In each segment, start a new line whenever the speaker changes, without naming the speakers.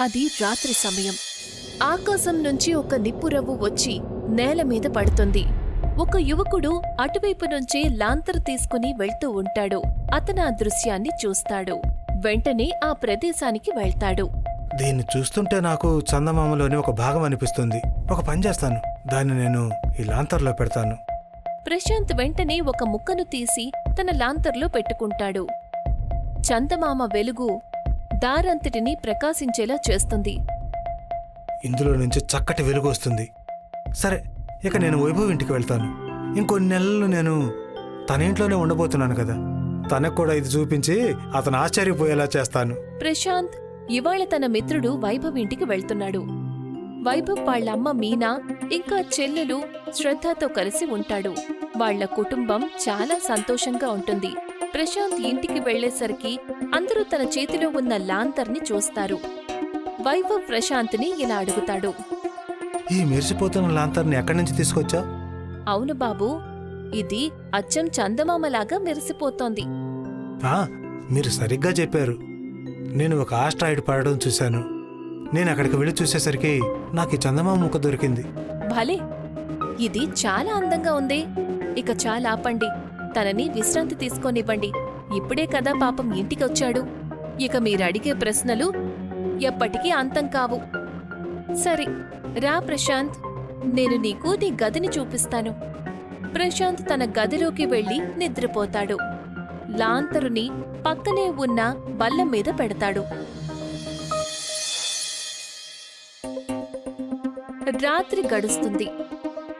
అది రాత్రి సమయం. ఆకాశం నుంచి ఒక నిప్పురవ్వు వచ్చి నేల మీద పడుతుంది. ఒక యువకుడు అటువైపు నుంచే లాంతరు తీసుకుని వెళ్తూ ఉంటాడు. అతను ఆ దృశ్యాన్ని చూస్తాడు. వెంటనే ఆ ప్రదేశానికి వెళ్తాడు.
దీన్ని చూస్తుంటే నాకు చందమామలోని ఒక భాగం అనిపిస్తుంది. ఒక పని చేస్తాను. దాన్ని నేను ఈ లాంతర్లో పెడతాను.
ప్రశాంత్ వెంటనే ఒక ముక్కను తీసి తన లాంతర్లో పెట్టుకుంటాడు. చందమామ వెలుగు దారంతటిని ప్రకాశించేలా చేస్తుంది.
ఇందులో నుంచి చక్కటి వెలుగు వస్తుంది. సరే ఇక నేను వైభవ్ ఇంటికి వెళ్తాను. ఇంకొన్ని నెలలు నేను తన ఇంట్లోనే ఉండబోతున్నాను కదా. తనకు కూడా ఇది చూపించి అతను ఆశ్చర్యపోయేలా చేస్తాను.
ప్రశాంత్ ఇవాళ తన మిత్రుడు వైభవ్ ఇంటికి వెళ్తున్నాడు. వైభవ్ వాళ్ళమ్మ మీనా ఇంకా చెల్లెలు శ్రద్ధతో కలిసి ఉంటాడు. వాళ్ళ కుటుంబం చాలా సంతోషంగా ఉంటుంది. ప్రశాంత్ ఇంటికి వెళ్ళేసరికి అందరూ తన చేతిలో ఉన్న లాంతర్ని చూస్తారు. వైభవ్ ప్రశాంత్ని ఇలా అడుగుతాడు.
ఈ మెరిసిపోతున్న లాంతర్ని ఎక్కడి నుంచి తీసుకొచ్చా?
అవును బాబూ ఇది అచ్చం చందమామలాగా మెరిసిపోతోంది.
ఆ, మీరు సరిగ్గా చెప్పారు. నేను ఒక ఆస్ట్రాయిడ్ పడడం చూశాను. నేను అక్కడికి వెళ్ళి చూసేసరికి నాకు ఈ చందమామ ముక్క దొరికింది.
భలే! ఇది చాలా అందంగా ఉంది. ఇక చాలా ఆపండి తనని విశ్రాంతి తీసుకోనివ్వండి. ఇప్పుడే కదా పాపం ఇంటికొచ్చాడు. ఇక మీరడిగే ప్రశ్నలు ఎప్పటికీ అంతం కావు. సరే రా ప్రశాంత్. నేను నీకు నీ గదిని చూపిస్తాను. ప్రశాంత్ తన గదిలోకి వెళ్ళి నిద్రపోతాడు. లాంతరుని పక్కనే ఉన్న బల్లం మీద పెడతాడు. రాత్రి గడుస్తుంది.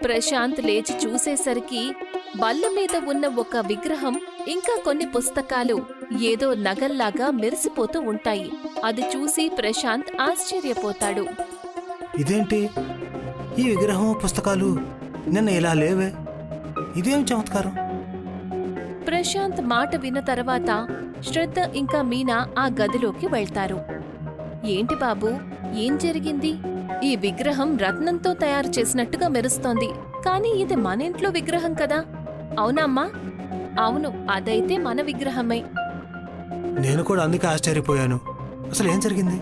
ప్రశాంత్ లేచి చూసేసరికి బల్ల మీద ఉన్న ఒక విగ్రహం ఇంకా కొన్ని పుస్తకాలు ఏదో నగల్లాగా మెరిసిపోతూ ఉంటాయి. అది చూసి ప్రశాంత్ ఆశ్చర్యపోతాడు.
ఇదేంటి? ఈ విగ్రహం పుస్తకాలు నిన్న ఇలా లేవే. ఇదేం చమత్కారం?
ప్రశాంత్ మాట విన్న తర్వాత శ్రద్ధ ఇంకా మీనా ఆ గదిలోకి వెళ్తారు. ఏంటి బాబు ఏం జరిగింది? ఈ విగ్రహం రత్నంతో తయారు చేసినట్టుగా మెరుస్తోంది. కానీ ఇది మన ఇంట్లో విగ్రహం కదా. అవునమ్మా అవును అదైతే మన విగ్రహమే.
నేను కూడా అందుకే ఆశ్చర్యపోయాను. అసలు ఏం జరిగింది?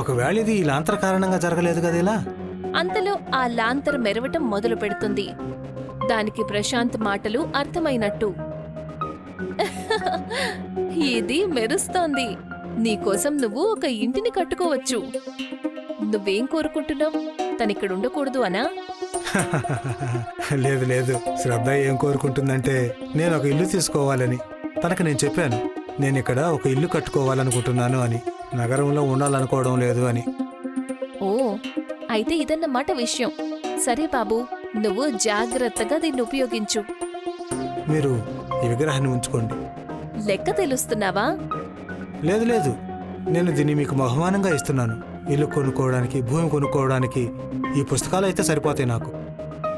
ఒకవేళ ఇది ఈ లాంతర కారణంగా జరగలేదు కదా ఇలా?
అంతలో ఆ లాంతర్ మెరవటం మొదలు పెడుతుంది. దానికి ప్రశాంత్ మాటలు అర్థమైనట్టు. ఇది మెరుస్తోంది. నీకోసం నువ్వు ఒక ఇంటిని కట్టుకోవచ్చు. నువ్వేం కోరుకుంటున్నావు? తనిక్కడ ఉండకూడదు అనా?
లేదు లేదు. శ్రద్ధ ఏం కోరుకుంటుందంటే నేను ఒక ఇల్లు తీసుకోవాలని. తనకు నేను చెప్పాను. నేను ఇక్కడ ఒక ఇల్లు కట్టుకోవాలనుకుంటున్నాను అని. నగరంలో ఉండాలనుకోవడం లేదు అని.
ఓ అయితే ఇదన్నమాట విషయం. సరే బాబు నువ్వు జాగ్రత్తగా దీన్ని ఉపయోగించు.
మీరు ఈ విగ్రహాన్ని ఉంచుకోండి.
లెక్క తెలుస్తున్నావా?
లేదు లేదు. నేను దీన్ని మీకు బహుమానంగా ఇస్తున్నాను. ఇల్లు కొనుక్కోవడానికి భూమి కొనుక్కోవడానికి ఈ పుస్తకాలు అయితే సరిపోతాయి నాకు.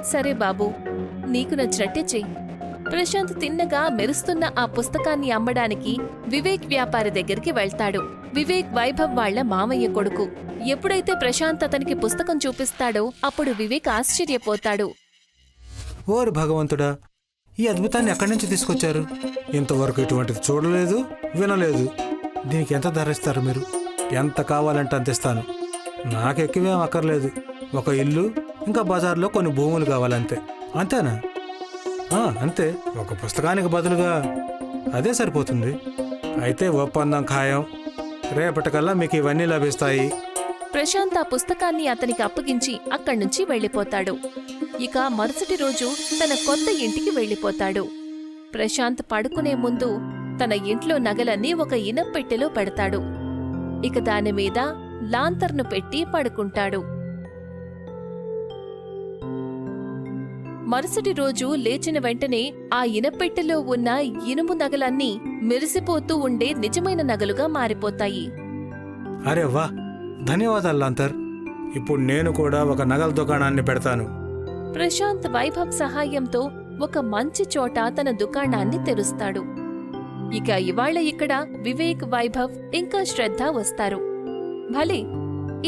సరే బాబు నీకు నచ్చినట్టే చెయ్యి. ప్రశాంత్ తిన్నగా మెరుస్తున్న ఆ పుస్తకాన్ని అమ్మడానికి వివేక్ వ్యాపారి దగ్గరికి వెళ్తాడు. వివేక్ వైభవ్ వాళ్ళ మామయ్య కొడుకు. ఎప్పుడైతే ప్రశాంత్ అతనికి పుస్తకం చూపిస్తాడో అప్పుడు వివేక్ ఆశ్చర్యపోతాడు.
ఓరి భగవంతుడా ఈ అద్భుతాన్ని ఎక్కడి నుంచి తీసుకొచ్చారు? ఇంతవరకు ఇటువంటిది చూడలేదు వినలేదు. దీనికి ఎంత ధర ఇస్తారు మీరు? ఎంత కావాలంటే అంత ఇస్తాను. నాకు ఎక్కువేం అక్కర్లేదు. ఒక ఇల్లు ఇంకా బజార్లో కొన్ని భూములు కావాలంతే. అంతేనా? ఆ, అంతే. ఒక పుస్తకానికి బదులుగా అదే సరిపోతుంది. అయితే ఒప్పందం ఖాయం. రేపటికల్లా మీకు ఇవన్నీ లభిస్తాయి.
ప్రశాంత్ ఆ పుస్తకాన్ని అతనికి అప్పగించి అక్కడి నుంచి వెళ్ళిపోతాడు. ఇక మరుసటి రోజు తన కొత్త ఇంటికి వెళ్ళిపోతాడు. ప్రశాంత్ పడుకునే ముందు తన ఇంట్లో నగలన్నీ ఒక ఇనప్పెట్టెలో పెడతాడు. ఇక దాని మీద లాంతర్ను పెట్టి పడుకుంటాడు. మరుసటి రోజు లేచిన వెంటనే ఆ ఇనపెట్టెలో ఉన్న ఇనుము నగలన్నీ మెరిసిపోతూ ఉండే నిజమైన నగలుగా మారిపోతాయి.
అరే వా ధన్యవాదాలు లాంతర్. ఇప్పుడు నేను కూడా ఒక నగల దుకాణాన్ని పెడతాను.
ప్రశాంత్ వైభవ్ సహాయంతో ఒక మంచి చోట తన దుకాణాన్ని తెరుస్తాడు. ఇక ఇవాళ ఇక్కడ వివేక్ వైభవ్ ఇంకా శ్రద్ధ వస్తారు. భలే!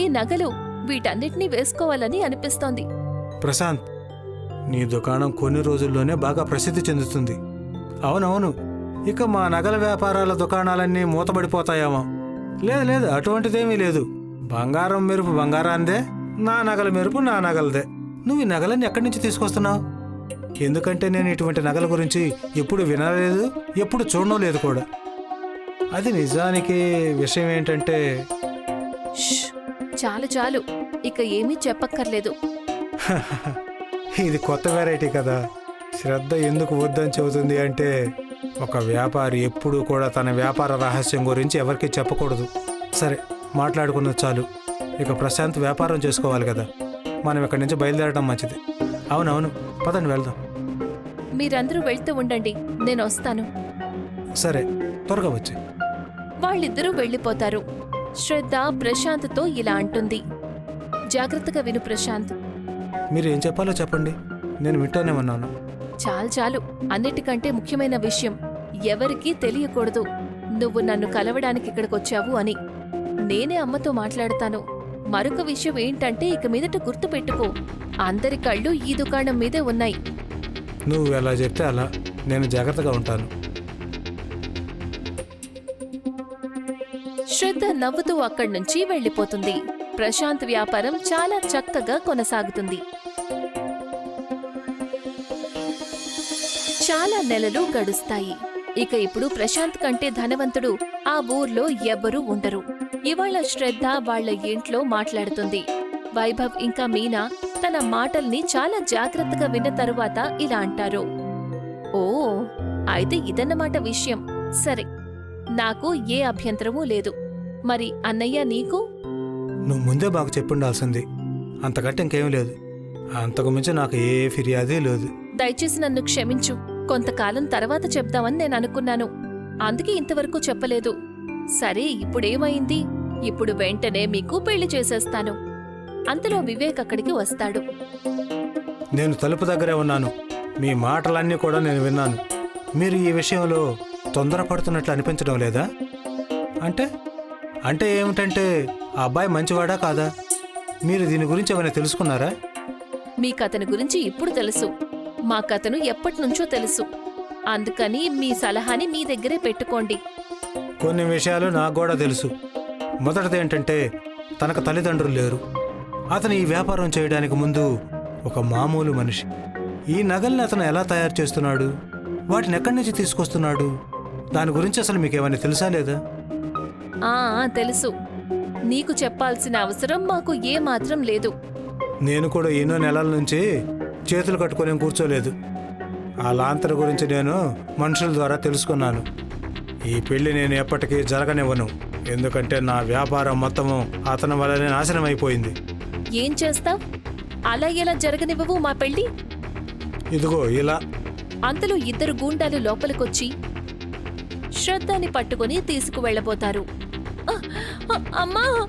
ఈ నగలు వీటన్నిటినీ వేసుకోవాలని అనిపిస్తోంది.
ప్రశాంత్ నీ దుకాణం కొన్ని రోజుల్లోనే బాగా ప్రసిద్ధి చెందుతుంది. అవునవును ఇక మా నగల వ్యాపారాల దుకాణాలన్నీ మూతబడిపోతాయేమో. లేదు లేదు అటువంటిదేమీ లేదు. బంగారం మెరుపు బంగారాందే నా నగల మెరుపు నా నగలదే. నువ్వు ఈ నగలన్నీ ఎక్కడి నుంచి తీసుకొస్తున్నావు? ఎందుకంటే నేను ఇటువంటి నగల గురించి ఎప్పుడు వినలేదు ఎప్పుడు చూడడం లేదు కూడా. అది నిజానికి విషయం ఏంటంటే!
చాలు చాలు. ఇక ఏమీ చెప్పక్కర్లేదు.
ఇది కొత్త వెరైటీ కదా. శ్రద్ధ ఎందుకు వద్దని చెబుతుంది అంటే ఒక వ్యాపారి ఎప్పుడూ కూడా తన వ్యాపార రహస్యం గురించి ఎవరికీ చెప్పకూడదు. సరే మాట్లాడుకున్నది చాలు. ఇక ప్రశాంత్ వ్యాపారం చేసుకోవాలి కదా. మనం ఇక్కడి నుంచి బయలుదేరడం మంచిది. అవునవును. పదండి వెళ్దాం.
మీరందరూ వెళ్తూ ఉండండి. నేను వస్తాను.
సరే త్వరగా వచ్చి.
వాళ్ళిద్దరూ వెళ్ళిపోతారు. శ్రద్ధ ప్రశాంత్తో ఇలా అంటుంది. జాగ్రత్తగా విను ప్రశాంత్.
మీరు ఏం చెప్పాలో చెప్పండి. నేను వింటానే ఉన్నాను.
చాలు చాలు. అన్నిటికంటే ముఖ్యమైన విషయం ఎవరికీ తెలియకూడదు. నువ్వు నన్ను కలవడానికి ఇక్కడికొచ్చావు అని. నేనే అమ్మతో మాట్లాడతాను. మరొక విషయం ఏంటంటే ఇక మీదట గుర్తుపెట్టుకో అందరి కళ్ళు ఈ దుకాణం మీదే ఉన్నాయి.
నువ్వు ఎలా చెప్తే అలా. నేను జాగ్రత్తగా ఉంటాను.
శ్రద్ధ నవ్వుతూ అక్కడి నుంచి వెళ్ళిపోతుంది. ప్రశాంత్ వ్యాపారం చాలా చక్కగా కొనసాగుతుంది. చాలా నెలలు గడుస్తాయి. ఇక ఇప్పుడు ప్రశాంత్ కంటే ధనవంతుడు. ఆ ఊర్లో ఎవ్వరూ ఉండరు. ఇవాళ శ్రద్ధ వాళ్ళ ఇంట్లో మాట్లాడుతుంది. వైభవ్ ఇంకా మీనా తన మాటల్ని చాలా జాగ్రత్తగా విన్న తరువాత ఇలా అంటారు. ఓ అయితే ఇదన్నమాట విషయం. సరే నాకు ఏ అభ్యంతరమూ లేదు. మరి అన్నయ్య నీకు?
నువ్వు ముందే మాకు చెప్పుండాల్సింది. అంతకంటే ఇంకేం లేదు. అంతకు మించి నాకు ఏ ఫిర్యాదే లేదు.
దయచేసి నన్ను క్షమించు. కొంతకాలం తర్వాత చెప్దామని నేను అనుకున్నాను. అందుకే ఇంతవరకు చెప్పలేదు. సరే ఇప్పుడేమైంది? ఇప్పుడు వెంటనే మీకు పెళ్ళి చేసేస్తాను. అంతలో వివేక్ అక్కడికి వస్తాడు.
నేను తలుపు దగ్గరే ఉన్నాను. మీ మాటలన్నీ కూడా నేను విన్నాను. మీరు ఈ విషయంలో తొందరపడుతున్నట్లు అనిపించడం లేదా? అంటే? అంటే ఏమిటంటే ఆ అబ్బాయి మంచివాడా కాదా? మీరు దీని గురించి ఏమైనా తెలుసుకున్నారా?
మీకతని గురించి ఇప్పుడు తెలుసు. మాకతను ఎప్పటినుంచో తెలుసు. అందుకని మీ సలహాని మీ దగ్గరే పెట్టుకోండి.
కొన్ని విషయాలు నాకు కూడా తెలుసు. మొదటిది ఏంటంటే తనకు తల్లిదండ్రులు లేరు. అతను ఈ వ్యాపారం చేయడానికి ముందు ఒక మామూలు మనిషి. ఈ నగల్ని అతను ఎలా తయారు చేస్తున్నాడు? వాటిని ఎక్కడి నుంచి తీసుకొస్తున్నాడు? దాని గురించి అసలు మీకు ఏమైనా తెలుసా లేదా?
ఆ, తెలుసు. నీకు చెప్పాల్సిన అవసరం మాకు ఏ మాత్రం లేదు.
నేను కూడా ఎన్నో నెలల నుంచి చేతులు కట్టుకొని కూర్చోలేదు. ఆ లాంతర్ గురించి నేను మనుషుల ద్వారా తెలుసుకున్నాను. ఈ పెళ్ళి నేను ఎప్పటికీ జరగనివ్వను. ఎందుకంటే నా వ్యాపారం మొత్తము అతని వల్లనే నాశనం అయిపోయింది
ఏం చేస్తావ్? అలా ఎలా జరగనివ్వవు మా పెళ్ళి
ఇదిగో ఇలా.
అంతలో ఇద్దరు గూండాలు లోపలికొచ్చి శ్రద్ధని పట్టుకుని తీసుకువెళ్ళబోతారు. "అ, అ, అమ్మా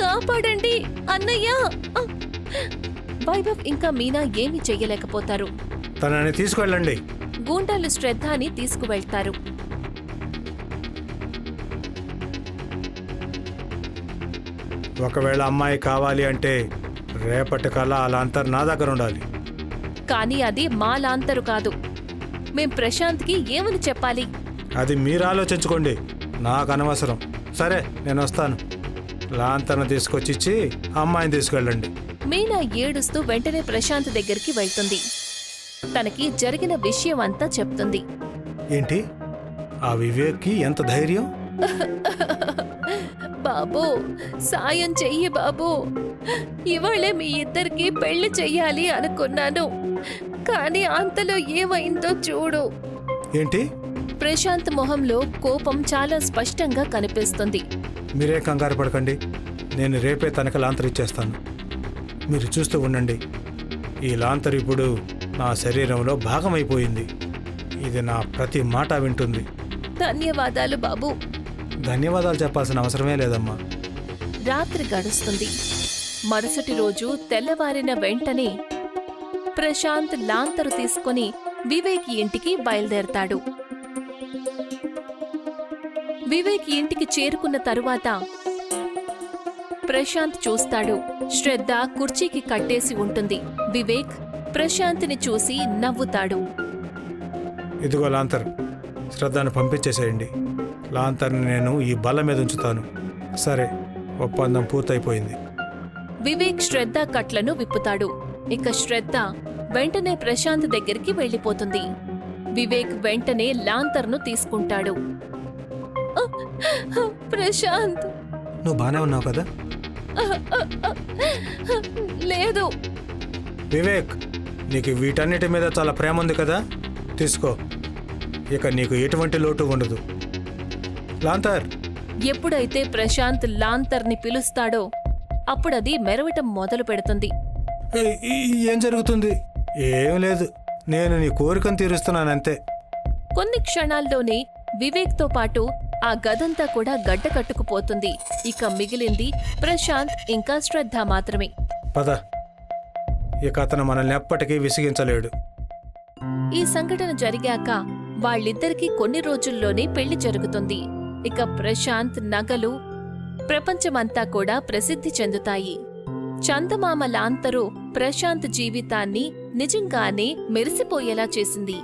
కాపాడండి అన్నయ్య. అ." వైభవ్ ఇంకా మీనా ఏమీ చెయ్యలేకపోతారు.
తనని తీసుకెళ్ళండి
గూండాలు శ్రద్ధని తీసుకువెళ్తారు.
ఒకవేళ అమ్మాయి కావాలి అంటే రేపటి కల్లా ఆ లాంతర్ నా దగ్గర ఉండాలి.
కానీ అది మా లాంతరు కాదు. మేం ప్రశాంత్కి ఏమని చెప్పాలి?
అది మీరు ఆలోచించుకోండి. నాకు అనవసరం. సరే నేను వస్తాను. లాంతర్ను తీసుకొచ్చి ఇచ్చి అమ్మాయిని తీసుకెళ్ళండి.
మీనా ఏడుస్తూ వెంటనే ప్రశాంత్ దగ్గరికి వెళ్తుంది. తనకి జరిగిన విషయం అంతా చెప్తుంది.
ఏంటి? ఆ వివేక్కి ఎంత ధైర్యం?
బాబూ. సాయం చెయ్యి బాబూ. ఇవాళే మీ ఇద్దరికి పెళ్ళి చెయ్యాలి అనుకున్నాను. కానీ అంతలో ఏమైందో చూడు.
ఏంటి?
ప్రశాంత్ మొహంలో కోపం చాలా స్పష్టంగా కనిపిస్తుంది.
మీరే కంగారు పడకండి. నేను రేపే తనకి లాంతర్ ఇచ్చేస్తాను. మీరు చూస్తూ ఉండండి. ఈ లాంతర్ ఇప్పుడు నా శరీరంలో భాగమైపోయింది. ఇది నా ప్రతి మాట వింటుంది.
ధన్యవాదాలు బాబూ.
ధన్యవాదాలు చెప్పాల్సిన అవసరమే లేదమ్మా.
రాత్రి గడుస్తుంది. మరుసటి రోజు తెల్లవారిన వెంటనే ప్రశాంత్ లాంతరు తీసుకొని వివేక్ ఇంటికి బయలుదేరతాడు. వివేక్ ఇంటికి చేరుకున్న తరువాత ప్రశాంత్ చూస్తాడు. శ్రద్ధ కుర్చీకి కట్టేసి ఉంటుంది. వివేక్ ప్రశాంత్ని చూసి నవ్వుతాడు.
ఇదిగో లాంతర్ శ్రద్ధను పంపించేసేయండి. లాంతర్ని నేను ఈ బల్ల మీద ఉంచుతాను. సరే ఒప్పందం పూర్తయిపోయింది.
వివేక్ శ్రద్ధ కట్లను విప్పుతాడు. ఇక శ్రద్ధ వెంటనే ప్రశాంత్ దగ్గరికి వెళ్ళిపోతుంది. వివేక్ వెంటనే లాంతర్ను తీసుకుంటాడు. ప్రశాంత్!
నువ్వు బాగానే ఉన్నావు కదా?
లేదు.
వివేక్ నీకు వీటన్నిటి మీద చాలా ప్రేమ ఉంది కదా? తీసుకో. ఇక నీకు ఎటువంటి లోటు ఉండదు. లాంతర్.
ఎప్పుడైతే ప్రశాంత్ లాంతర్ని పిలుస్తాడో అప్పుడది మెరవటం మొదలు పెడుతుంది.
ఏం జరుగుతుంది? ఏం లేదు. నేను నీ కోరికను తీరుస్తున్నానంతే.
కొన్ని క్షణాల్లోనే వివేక్తో పాటు ఆ గదంతా కూడా గడ్డ కట్టుకుపోతుంది ఇక మిగిలింది ప్రశాంత్ ఇంకా శ్రద్ధ మాత్రమే.
పద. ఇక అతను మనల్ని ఎప్పటికీ విసిగించలేడు.
ఈ సంఘటన జరిగాక వాళ్ళిద్దరికీ కొన్ని రోజుల్లోనే పెళ్ళి జరుగుతుంది. ఇక ప్రశాంత్ నగలు ప్రపంచమంతా కూడా ప్రసిద్ధి చెందుతాయి. చందమామ లాంతరు ప్రశాంత్ జీవితాన్ని నిజంగానే మెరిసిపోయేలా చేసింది.